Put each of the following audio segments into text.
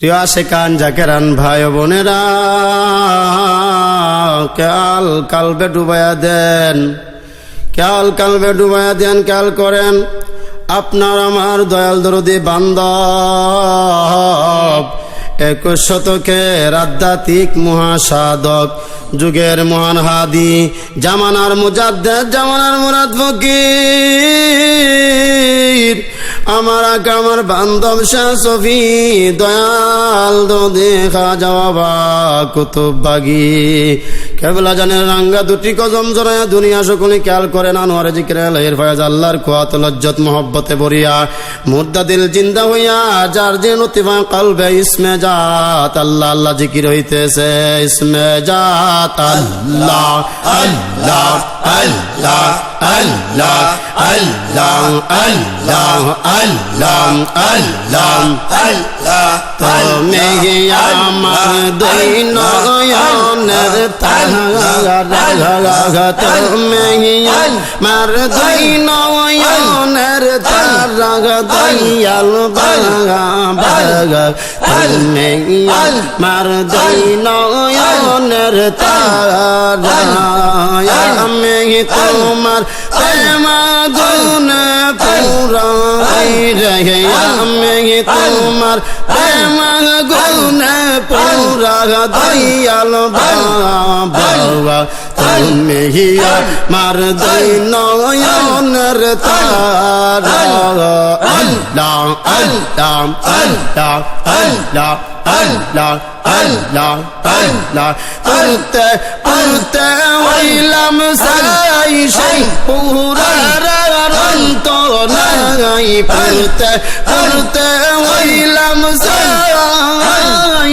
প্রিয় আশেকান, জাকেরান ভাই বোনেরা কাল কালবে ডুবাইয়া দেন কাল কালবে ডুবাইয়া দেন কাল করেন। আপনার আমার দয়াল দরদি বান্ধব, একুশ শতকের আধ্যাত্মিক মহাসাধক, যুগের মহান হাদি, জামানার মুজাদ্দের জামানার মুরাদ ফকির। আমার আমার বান্ধব শাহ সফি দয়াল দেখা যাওয়া বা কুতুব বাগি। কেবলা জানের রাঙ্গা দুটি কদম জড়ায়া দুনিয়া সকলে খেয়াল করে না নোয়ারে জিকির এর ফয়াজ আল্লাহর কুয়াত লজ্জত মোহব্বতে বরিয়া মুর্দা দিল জিন্দা হইয়া যার যে নতিফা কালবে ইসমে জাত আল্লাহ আল্লাহ জিকির হইতেছে ইসমে জাত আল্লাহ আল্লাহ আল্লাহ আল্লাহ আল্লাহ আল্লাহ আল্লাহ আল্লাহ আল্লাহ তুমি আমার দুই নয়নের তারা তুমি মার দুই নয়নের তারা দয়াল বাগা বাগা তুমি মার দুই নয়নের তারা আমি তোমার প্রেম গুণ পুরা রে আমি তোমার প্রেম গুণ পুরা দয়াল বাবা তুমি মার দই নয়নের তারা। আল্লাহ আল্লাহ আল্লাহ আল্লাহ আল্লাহ আল্লাহ। আল্লাহ পড়তে পড়তে হইলাম সাই সেই পুরা রন্ত নাই পড়তে পড়তে হইলাম সাই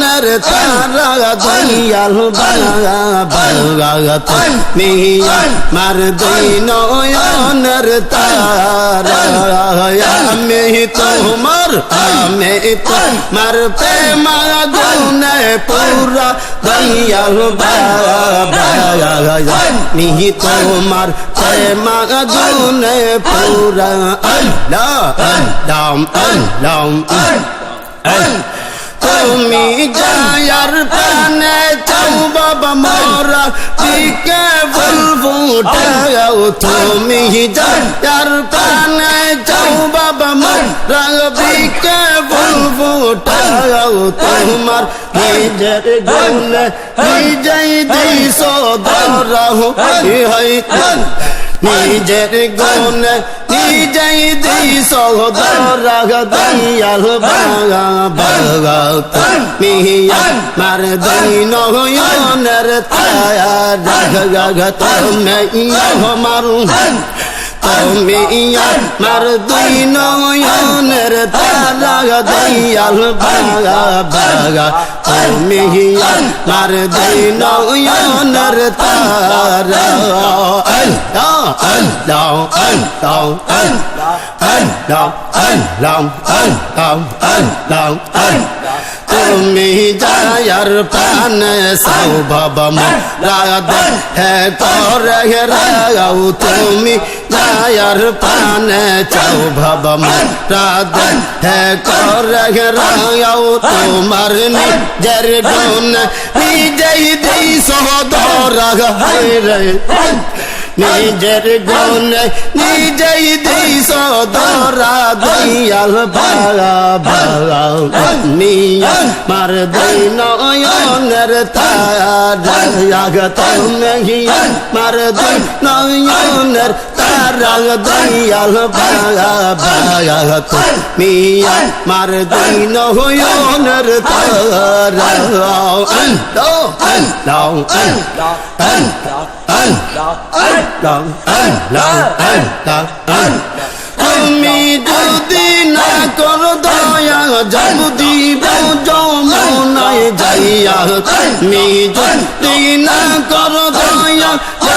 रे तारा दयाल बलगा बलगा तुमिया मर दीनो नर तारा मर तुमर तो मर पे मा मगन पूरा दयाल बलगा तो मर पे मा मगन पूरा अल्लाह अल्लाह अल्लाह अल्लाह তুমি যায়ার পানে চাও বাবা মোরা পিকে ফুল ফুটাও তুমি যায়ার পানে চাও বাবা মোরা পিকে ফুল ফুটাও তোমার নিজের গুণ নিজেই দিস ধরাও হাই নিজের গন নিজেই দিস রাগ দয়াল ভগত মিয়া মার দিন নয়নের তায়া রাগ গগত মারু তুমি মার দুই নয়নের তারা দয়াল বাগা বাগা। তুমি মার দুই নয়নের তারা। আল্লাহ আল্লাহ আল্লাহ আল্লাহ আল্লাহ আল্লাহ আল্লাহ আল্লাহ তুমি যায়ার পানে সাউ বাবা রাদ হে করে রাও তুমি যায়ার পানে চাও বাবা রাদ হে করে রাও তোমার নিজের গুণ নিজেই দিই সহদর রে। নিজের গুণ নিজেই দিই সদরা। দয়াল বালা বালা নিয়া মার দই নয়নের তারা তুমি মার দই নয়নের রাগ দয়াল বাগা বাগা মিয়া মার দৈন হয়নের তারা তুমি যদি না কর দয়া যাব দিব যমনায় যাইয়া মি যদি না কর দয়া